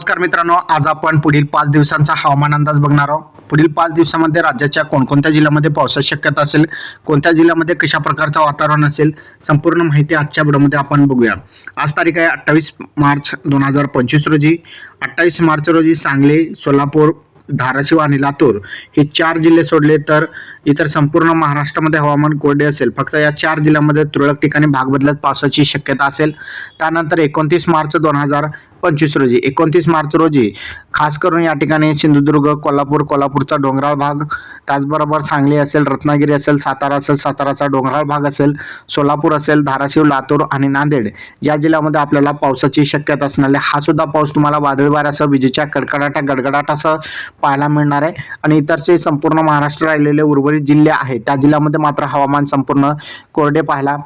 नमस्कार मित्रांनो आज आपण पुढील पाच दिवसांचा हवामान अंदाज बघणार आहोत. पुढील पाच दिवसामध्ये राज्याच्या कोणकोणत्या जिल्ह्यामध्ये पावसाची शक्यता असेल कोणत्या जिल्ह्यामध्ये कशा प्रकारचं वातावरण असेल संपूर्ण माहिती आजच्या व्हिडिओमध्ये आपण बघूया. आज तारीख आहे अठ्ठावीस मार्च दोन हजार पंचवीस रोजी. अठ्ठावीस मार्च रोजी सांगली सोलापूर धाराशिव आणि लातूर हे चार जिल्हे सोडले तर इतर संपूर्ण महाराष्ट्रामध्ये हवामान कोरडे असेल. फक्त या चार जिल्ह्यामध्ये तुरळक ठिकाणी भाग बदलत पावसाची शक्यता असेल. त्यानंतर एकोणतीस मार्च दोन हजार पंचवीस रोजी एकोणतीस मार्च रोजी खास करून या ठिकाणी सिंधुदुर्ग कोल्हापूर कोल्हापूरचा डोंगराळ भाग त्याचबरोबर सांगली असेल रत्नागिरी असेल सातारा असेल साताराचा डोंगराळ भाग असेल सोलापूर असेल धाराशिव लातूर आणि नांदेड या जिल्ह्यामध्ये आपल्याला पावसाची शक्यता असणार आहे. हा सुद्धा पाऊस तुम्हाला वादळी वाऱ्यासह विजेच्या कडकडाटा गडगडाटासह पाहायला मिळणार आहे. आणि इतरचे संपूर्ण महाराष्ट्र राहिलेले उर्वरित जिल्हे आहेत त्या जिल्ह्यामध्ये मात्र हवामान संपूर्ण कोरडे पाहायला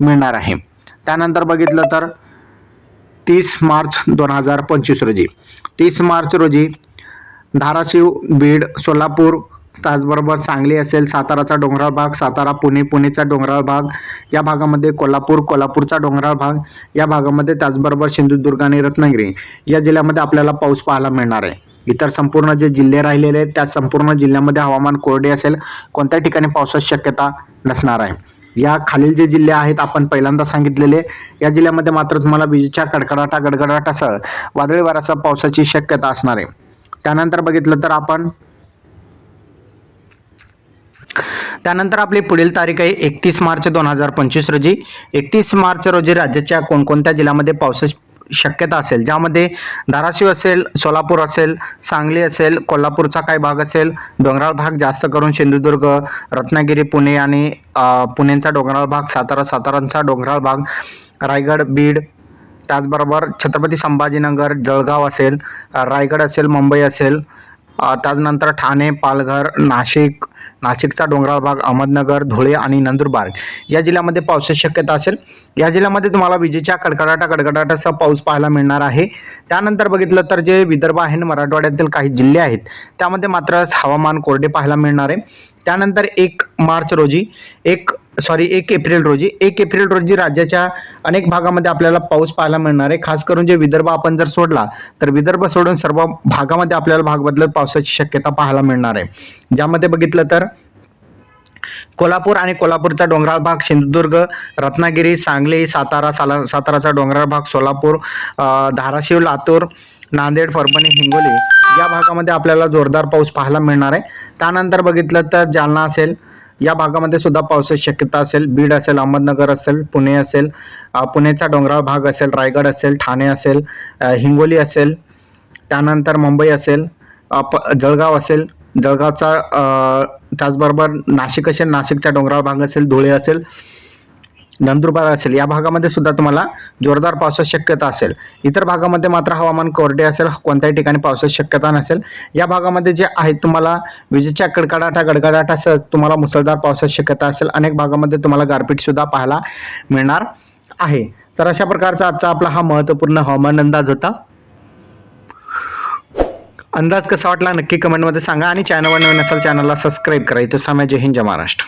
मिळणार आहे. त्यानंतर बघितलं तर तीस मार्च दोन हजार पंचवीस रोजी. तीस मार्च रोजी धाराशिव बीड सोलापूर त्याचबरोबर सांगली असेल साताराचा डोंगराळ भाग सातारा पुणे पुणेचा डोंगराळ भाग या भागामध्ये कोल्हापूर कोल्हापूरचा डोंगराळ भाग या भागामध्ये त्याचबरोबर सिंधुदुर्ग आणि रत्नागिरी या जिल्ह्यामध्ये आपल्याला पाऊस पाहायला मिळणार आहे. इतर संपूर्ण जे जिल्हे राहिलेले आहेत त्या संपूर्ण जिल्ह्यामध्ये हवामान कोरडे असेल कोणत्या ठिकाणी पावसाची शक्यता नसणार आहे. या खालील जे जिल्हे आहेत आपण पहिल्यांदा सांगितलेले. या जिल्ह्यामध्ये मात्र तुम्हाला विजेच्या कडकडाटा गडगडाटासह वादळी वाऱ्यासह पावसाची शक्यता असणार आहे. त्यानंतर बघितलं तर आपण त्यानंतर आपली पुढील तारीख आहे एकतीस मार्च दोन हजार पंचवीस रोजी. एकतीस मार्च रोजी राज्याच्या कोणकोणत्या जिल्ह्यामध्ये पावसाची शक्यता असेल. ज्यामध्ये धाराशिव असेल सोलापूर असेल सांगली असेल कोल्हापूरचा काही भाग असेल डोंगराळ भाग जास्त करून सिंधुदुर्ग रत्नागिरी पुणे आणि पुणेचा डोंगराळ भाग सातारा सातारांचा डोंगराळ भाग रायगड बीड त्याचबरोबर छत्रपती संभाजीनगर जळगाव असेल रायगड असेल मुंबई असेल त्याचनंतर ठाणे पालघर नाशिक नाशिकचा डोंगराळ भाग अहमदनगर धुळे आणि नंदुरबार. या जिल्ह्यामध्ये पावसाची शक्यता असेल. या जिल्ह्यामध्ये तुम्हाला विजेच्या कडकडाटा गडगडाटाचा पाऊस पाहायला मिळणार आहे. त्यानंतर बघितलं तर जे विदर्भ आहे मराठवाड्यातील काही जिल्हे आहेत त्यामध्ये मात्र हवामान कोरडे पाहायला मिळणार आहे. त्यानंतर एक मार्च रोजी एक सॉरी एक एप्रिल रोजी. एक एप्रिल रोजी राज्याच्या अनेक भागामध्ये आपल्याला पाऊस पाहायला मिळणार आहे. खास करून जे विदर्भ आपण जर सोडला तर विदर्भ सोडून सर्व भागामध्ये आपल्याला भाग बदलत पावसाची शक्यता पाहायला मिळणार आहे. ज्यामध्ये बघितलं तर कोल्हापूर आणि कोल्हापूरचा डोंगराळ भाग सिंधुदुर्ग रत्नागिरी सांगली सातारा साला साताराचा डोंगराळ भाग सोलापूर धाराशिव लातूर नांदेड परभणी हिंगोली या भागामध्ये आपल्याला जोरदार पाऊस पाहायला मिळणार आहे. त्यानंतर बघितलं तर जालना असेल या भागामध्ये सुद्धा पावसाची शक्यता असेल. बीड असेल अहमदनगर असेल पुणे असेल पुणेचा डोंगराळ भाग असेल रायगड असेल ठाणे असेल हिंगोली असेल त्यानंतर मुंबई असेल प जळगाव असेल. जळगावचा त्याचबरोबर नाशिक असेल नाशिकचा डोंगराळ भाग असेल धुळे असेल. नंदुरबार असेल या भागामध्ये सुद्धा तुम्हाला जोरदार पावसाची शक्यता असेल. इतर भागामध्ये मात्र हवामान कोरडे असेल कोणत्याही ठिकाणी पावसाची शक्यता नसेल. या भागामध्ये जे आहेत तुम्हाला विजेच्या कडकडाटा गडगडाटासह तुम्हाला मुसळधार पावसाची शक्यता असेल. अनेक भागामध्ये तुम्हाला गारपीटसुद्धा पाहायला मिळणार आहे. तर अशा प्रकारचा आजचा आपला हा महत्त्वपूर्ण हवामान अंदाज होता. अंदाज कसा वाटला नक्की कमेंटमध्ये सांगा आणि चॅनलवर नवीन असाल चॅनलला सबस्क्राईब करा. इथं समय जय हिंद जय महाराष्ट्र.